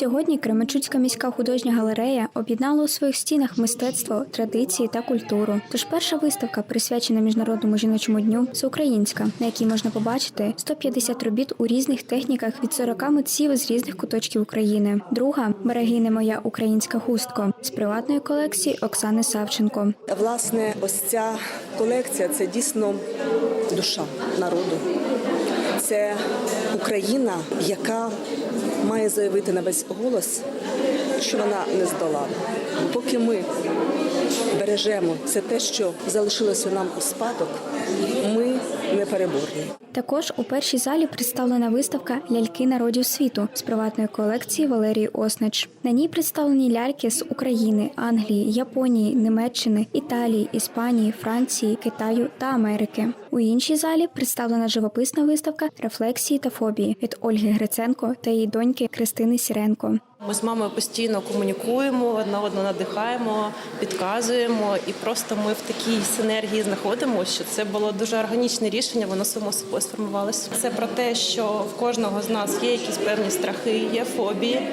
Сьогодні Кременчуцька міська художня галерея об'єднала у своїх стінах мистецтво, традиції та культуру. Тож перша виставка, присвячена міжнародному жіночому дню, всеукраїнська, на якій можна побачити 150 робіт у різних техніках від 40 митців з різних куточків України. Друга берегине моя українська хустко з приватної колекції Оксани Савченко. Власне, ось ця колекція це дійсно душа народу. Це Україна, яка має заявити на весь голос, що вона не здолана. Поки ми бережемо все те, що залишилося нам у спадок, ми непереборні. Також у першій залі представлена виставка Ляльки народів світу з приватної колекції Валерії Оснич. На ній представлені ляльки з України, Англії, Японії, Німеччини, Італії, Іспанії, Франції, Китаю та Америки. У іншій залі представлена живописна виставка Рефлексії та фобії від Ольги Гриценко та її доньки Кристини Сіренко. Ми з мамою постійно комунікуємо, одна одну надихаємо, підказуємо, і просто ми в такій синергії знаходимося, що це було дуже органічне рішення, воно само собою сформувалося. Це про те, що в кожного з нас є якісь певні страхи, є фобії,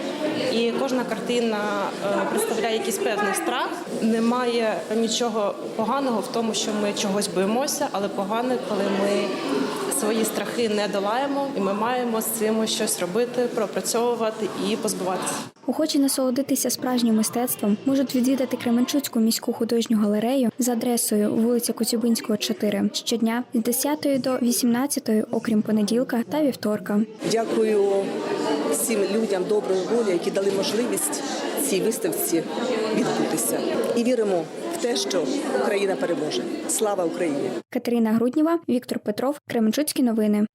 і кожна картина е, представляє якийсь певний страх. Немає нічого поганого в тому, що ми чогось боїмося, але погано, коли ми свої страхи не долаємо, і ми маємо з цим щось робити, пропрацьовувати і позбуватися. Охочі насолодитися справжнім мистецтвом можуть відвідати Кременчуцьку міську художню галерею за адресою вулиця Коцюбинського, 4 щодня з 10 до 18, окрім понеділка та вівторка. Дякую всім людям доброї волі, які дали можливість цій виставці відбутися. І віримо те, що Україна переможе. Слава Україні! Катерина Грудніва, Віктор Петров, Кременчуцькі новини.